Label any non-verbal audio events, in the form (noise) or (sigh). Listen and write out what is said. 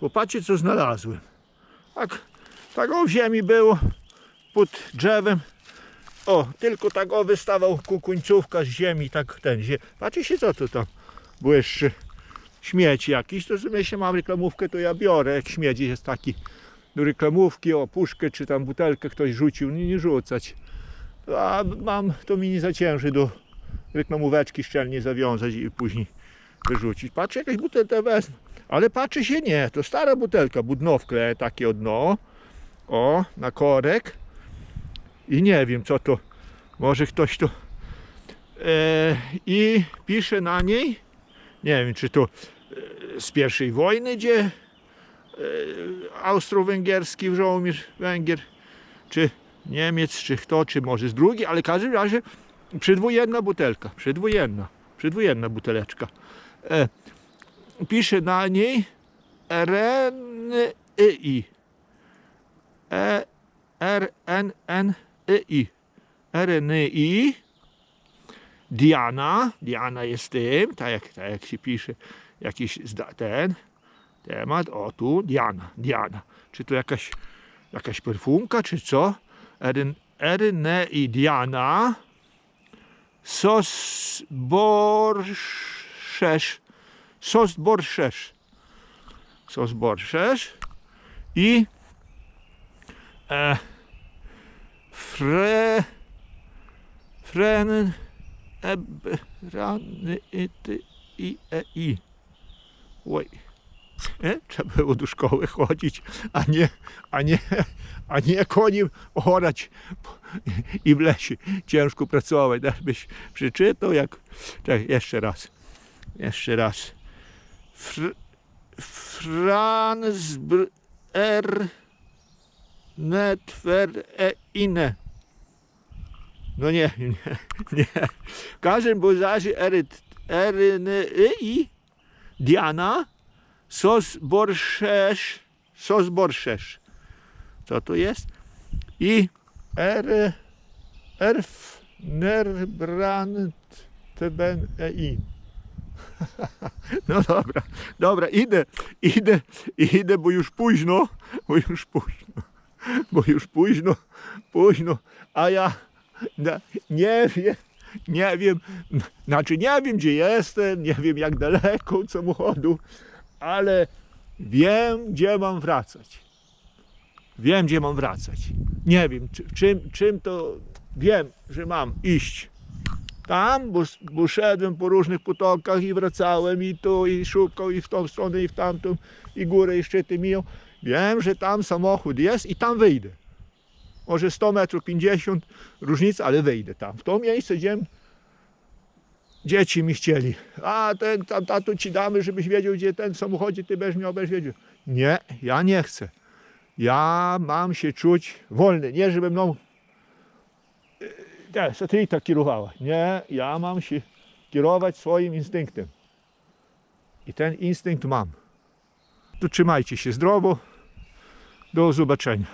Popatrzcie co znalazłem. Tak, tak o ziemi było pod drzewem. O, tylko tak o wystawał kukuńcówka z ziemi, tak ten zie. Patrzcie co to tam błyszczy. Śmieci jakiś, to sobie jeśli mam reklamówkę, to ja biorę. Jak śmieci jest taki do reklamówki, o puszkę czy tam butelkę ktoś rzucił, nie, nie rzucać. A mam, to mi nie zacięży do reklamóweczki szczelnie zawiązać i później wyrzucić. Patrzę, jakaś butelka wezmę. Ale patrzy się nie, to stara butelka, budnowkle takie od dno. O, na korek. I nie wiem co to, może ktoś to... E, I pisze na niej, nie wiem czy to e, z pierwszej wojny, gdzie e, austro-węgierski żołnierz Węgier, czy Niemiec, czy kto, czy może z drugiej, ale w każdym razie przedwojenna butelka, przedwojenna, przedwojenna buteleczka. E, pisze na niej RNI. E, RNNI. Diana. Diana jest tym, tak jak, tak jak się pisze, jakiś ten temat. O tu, Diana, Diana. Czy to jakaś, jakaś perfumka, czy co? RN, Diana. Sos borszesz. Sos borszesz. Sos borszesz. I e, fre, fren, eb, rany, i, i, e, i. Oj. Nie? Trzeba było do szkoły chodzić, a nie, a nie, a nie koniem orać i w lesie ciężko pracować. Byś przeczytał jak... Tak, jeszcze raz. Jeszcze raz. Fr, Franz Br, R Netwer e inne. No nie, (laughs) nie, nie. W każdym eryt, i Diana sos borszesz, sos borszesz. Co to jest? I R Erf Nerbrand Teben EI. (laughs) No dobra, dobra, idę, idę, idę, bo już późno, bo już późno, bo już późno, późno, a ja nie wiem, nie wiem, znaczy nie wiem gdzie jestem, nie wiem jak daleko od samochodu, ale wiem gdzie mam wracać. Wiem gdzie mam wracać. Nie wiem czy, czym, czym to, wiem, że mam iść tam, bo, bo szedłem po różnych potokach i wracałem i tu, i szukał, i w tą stronę, i w tamtą, i górę, i szczyty mijał. Wiem, że tam samochód jest i tam wyjdę. Może 100 metrów, 50 różnica, ale wyjdę tam. W to miejsce, gdzie dzieci mi chcieli. A ten, tam, tato ci damy, żebyś wiedział, gdzie ten w samochodzie ty będziesz miał, będziesz wiedział. Nie, ja nie chcę. Ja mam się czuć wolny. Nie, żeby mną nie, satelita kierowała. Nie, ja mam się kierować swoim instynktem. I ten instynkt mam. To trzymajcie się zdrowo. Do zobaczenia.